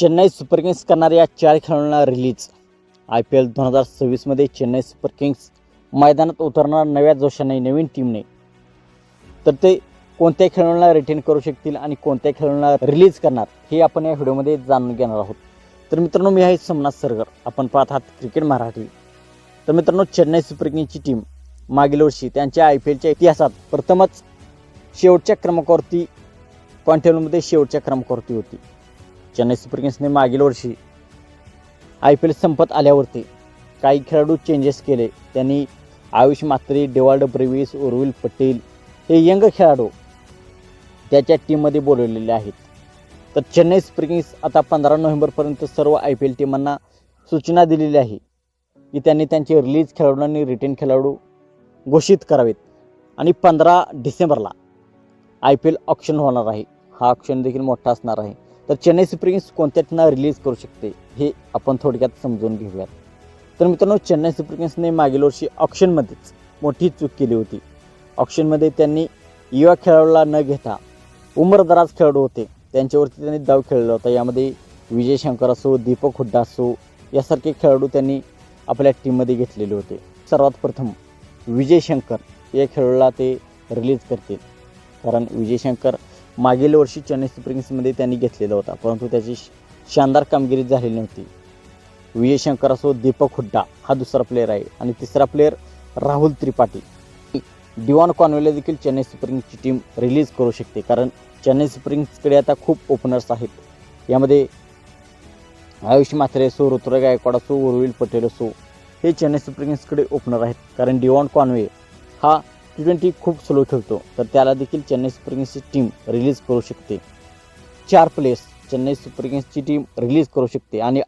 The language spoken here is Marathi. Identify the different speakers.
Speaker 1: चेन्नई सुपर किंग्स करणाऱ्या या चार खेळाडूंना रिलीज आय पी एल दोन हजार सव्वीसमध्ये चेन्नई सुपर किंग्स मैदानात उतरणार नव्या जोशाने नवीन टीमने तर ते कोणत्या खेळाडूंना रिटेन करू शकतील आणि कोणत्या खेळाडूंना रिलीज करणार हे आपण या व्हिडिओमध्ये जाणून घेणार आहोत. तर मित्रांनो मी आहे सोमनाथ सरगर. आपण पाहत आहात क्रिकेट मराठी. तर मित्रांनो चेन्नई सुपर किंग्सची टीम मागील वर्षी त्यांच्या आय पी एलच्या इतिहासात प्रथमच शेवटच्या क्रमांकावरती पॉईंट शेवटच्या क्रमांकावरती होती. चेन्नई सुपर किंग्सने मागील वर्षी आय पी एल संपत आल्यावरती काही खेळाडू चेंजेस केले. त्यांनी आयुष मात्रे डेवाल्ड ब्रेविस उर्विल पटेल हे यंग खेळाडू त्याच्या टीममध्ये बोलवलेले आहेत. तर चेन्नई सुपर किंग्स आता पंधरा नोव्हेंबरपर्यंत सर्व आय पी एल टीमांना सूचना दिलेली आहे की त्यांनी त्यांचे रिलीज खेळाडूंनी रिटेन खेळाडू घोषित करावेत. आणि पंधरा डिसेंबरला आय पी एल ऑप्शन होणार आहे. हा ऑप्शन देखील मोठा असणार आहे. तर चेन्नई सुपर किंग्स कोणत्या टीमना रिलीज करू शकते हे आपण थोडक्यात समजून घेऊयात. तर मित्रांनो चेन्नई सुपर किंग्सने मागील वर्षी ऑप्शनमध्येच मोठी चूक केली होती. ऑप्शनमध्ये त्यांनी युवा खेळाडूला न घेता उमरदराज खेळाडू होते. त्यांच्यावरती त्यांनी दाव खेळला होता. यामध्ये विजय शंकर असो दीपक हुड्डा असो यासारखे खेळाडू त्यांनी आपल्या टीममध्ये घेतलेले होते. सर्वात प्रथम विजय शंकर या खेळाडूला ते रिलीज करतील. कारण विजय शंकर मागील वर्षी चेन्नई सुपर किंग्समध्ये त्यांनी घेतलेला होता परंतु त्याची शानदार कामगिरी झालेली नव्हती. विजय शंकर असो दीपक हुड्डा हा दुसरा प्लेअर आहे आणि तिसरा प्लेअर राहुल त्रिपाठी. डिवॉन कॉन्वेला देखील चेन्नई सुपर किंग्सची टीम रिलीज करू शकते कारण चेन्नई सुपर किंग्सकडे आता खूप ओपनर्स आहेत. यामध्ये आयुष मात्रे असो ऋतुराज गायकवाड असो उर्विल पटेल असो हे चेन्नई सुपर किंग्सकडे ओपनर आहेत कारण डिवॉन कॉन्वे हा टी ट्वेंटी खूप स्लो खेळतो. तर त्याला देखील चेन्नई सुपर किंग्सची टीम रिलीज करू शकते. चार प्लेयर्स चेन्नई सुपर किंग्सची टीम रिलीज करू शकते. आणि